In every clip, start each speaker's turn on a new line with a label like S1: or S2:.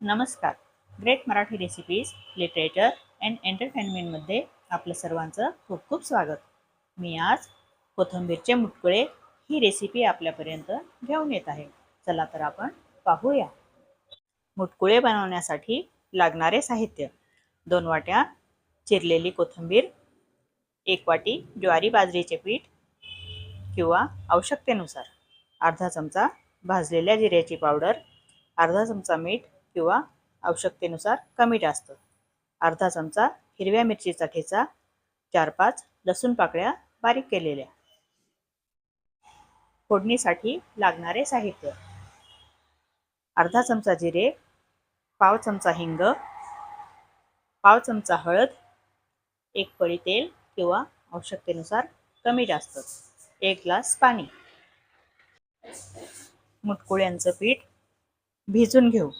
S1: नमस्कार. Great Marathi recipes literature and एंटरटेनमेंटमध्ये आपलं सर्वांचं खूप खूप स्वागत. मी आज कोथिंबीरचे मुटकुळे ही रेसिपी आपल्यापर्यंत घेऊन येत आहे. चला तर आपण पाहूया. मुटकुळे बनवण्यासाठी लागणारे साहित्य. दोन वाट्या चिरलेली कोथिंबीर एक वाटी ज्वारी बाजरीचे पीठ किंवा आवश्यकतेनुसार अर्धा चमचा भाजलेल्या जिऱ्याची पावडर अर्धा चमचा मीठ किंवा आवश्यकतेनुसार कमी जास्त अर्धा चमचा हिरव्या मिरचीचा ठेचा चार पाच लसूण पाकळ्या बारीक केलेल्या. फोडणीसाठी लागणारे साहित्य. अर्धा चमचा जिरे पाव चमचा हिंग पाव चमचा हळद एक पळी तेल किंवा आवश्यकतेनुसार कमी जास्त एक ग्लास पाणी. मुटकुळ्यांचं पीठ भिजून घेऊ.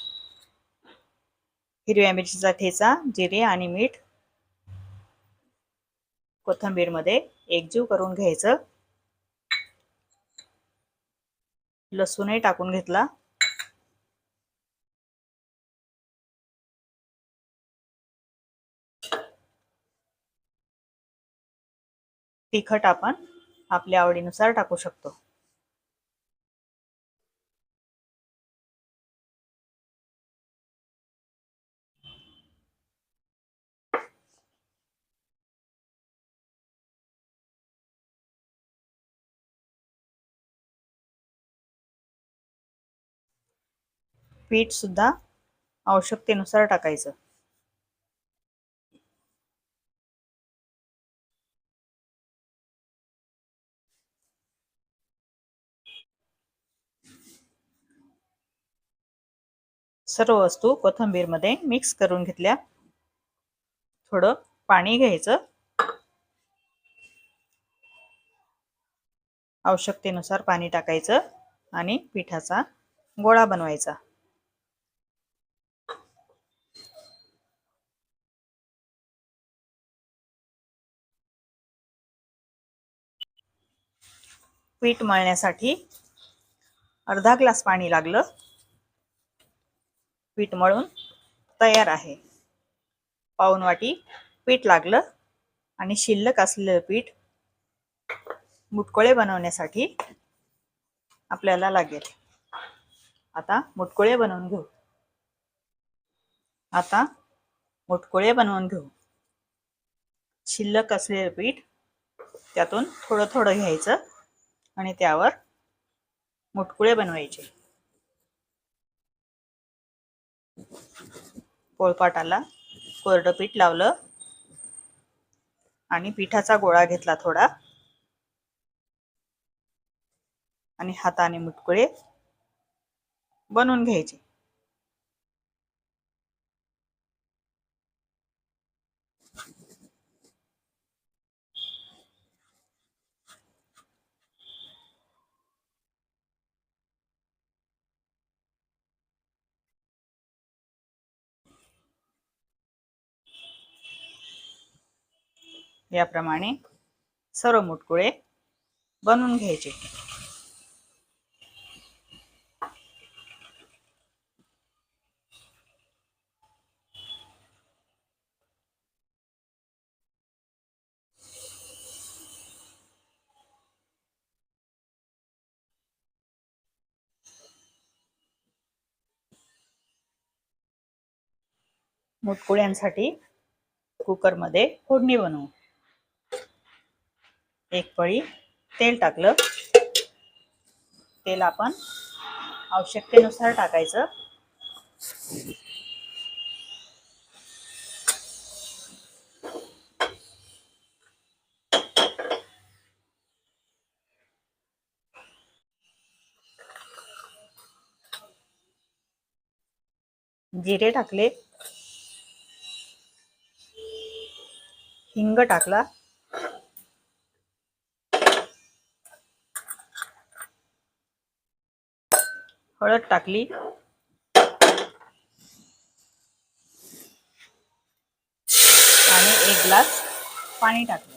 S1: हिरव्या मिरचीचा ठेचा जिरे आणि मीठ कोथंबीरमध्ये एकजीव करून घ्यायचं. लसूणही टाकून घेतला. तिखट आपण आपल्या आवडीनुसार टाकू शकतो. पीठ सुद्धा आवश्यकतेनुसार टाकायचं. सर्व वस्तू कोथंबीरमध्ये मिक्स करून घेतल्या. थोडं पाणी घ्यायचं. आवश्यकतेनुसार पाणी टाकायचं आणि पिठाचा गोळा बनवायचा. पीठ मळण्यासाठी अर्धा ग्लास पाणी लागलं. पीठ मळून तयार आहे. पाऊन वाटी पीठ लागलं आणि शिल्लक असलेलं पीठ मुटकोळे बनवण्यासाठी आपल्याला लागेल. आता मुटकोळे बनवून घेऊ. आता मुटकोळे बनवून घेऊ. शिल्लक असलेलं पीठ त्यातून थोडं थोडं घ्यायचं. आणि त्यावर मुटकुळे बनवायचे. पोळपाटाला कोरडं पीठ लावलं आणि पिठाचा गोळा घेतला थोडा. आणि हाताने मुटकुळे बनवून घ्यायचे. याप्रमाणे सर्व मुटकुळे बनवून घ्यायचे. मुटकुळ्यांसाठी कुकरमध्ये फोडणी बनवू. एक पळी तेल टाकलं. तेल आपण आवश्यकतेनुसार टाकायचं. जिरे टाकले. हिंग टाकला. हळद टाकली. आणि एक ग्लास पाणी टाकलं.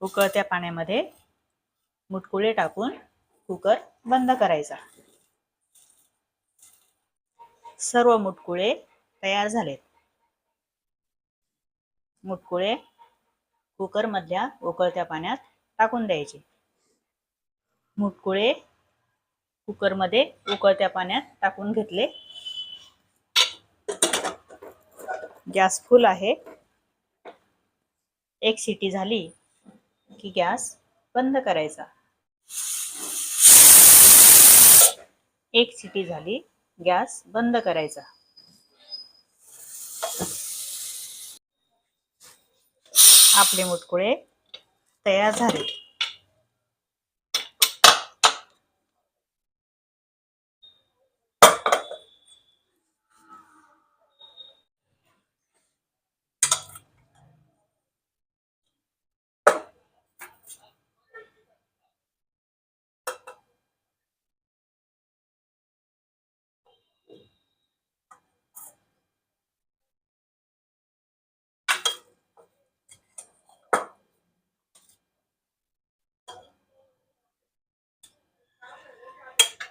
S1: उकळत्या पाण्यामध्ये मुटकुळे टाकून कुकर बंद करायचा. सर्व मुटकुळे तयार झालेत. मुटकुळे कुकरमधल्या उकळत्या पाण्यात टाकून द्यायचे. मुटकुळे कुकरमध्ये उकळत्या पाण्यात टाकून घेतले. गॅस फुल आहे. एक शिटी झाली की गॅस बंद करायचा. एक शिटी झाली गॅस बंद करायचा. आपले मुटकुळे तयार झाले.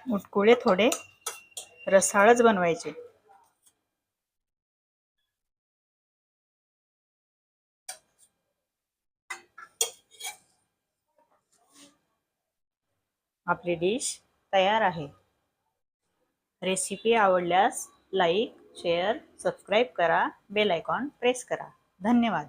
S1: मुटकुळे थोडे रसाळच बनवायचे. आपली डिश तयार आहे. रेसिपी आवडल्यास लाईक शेअर सबस्क्राईब करा बेल आयकॉन प्रेस करा. धन्यवाद.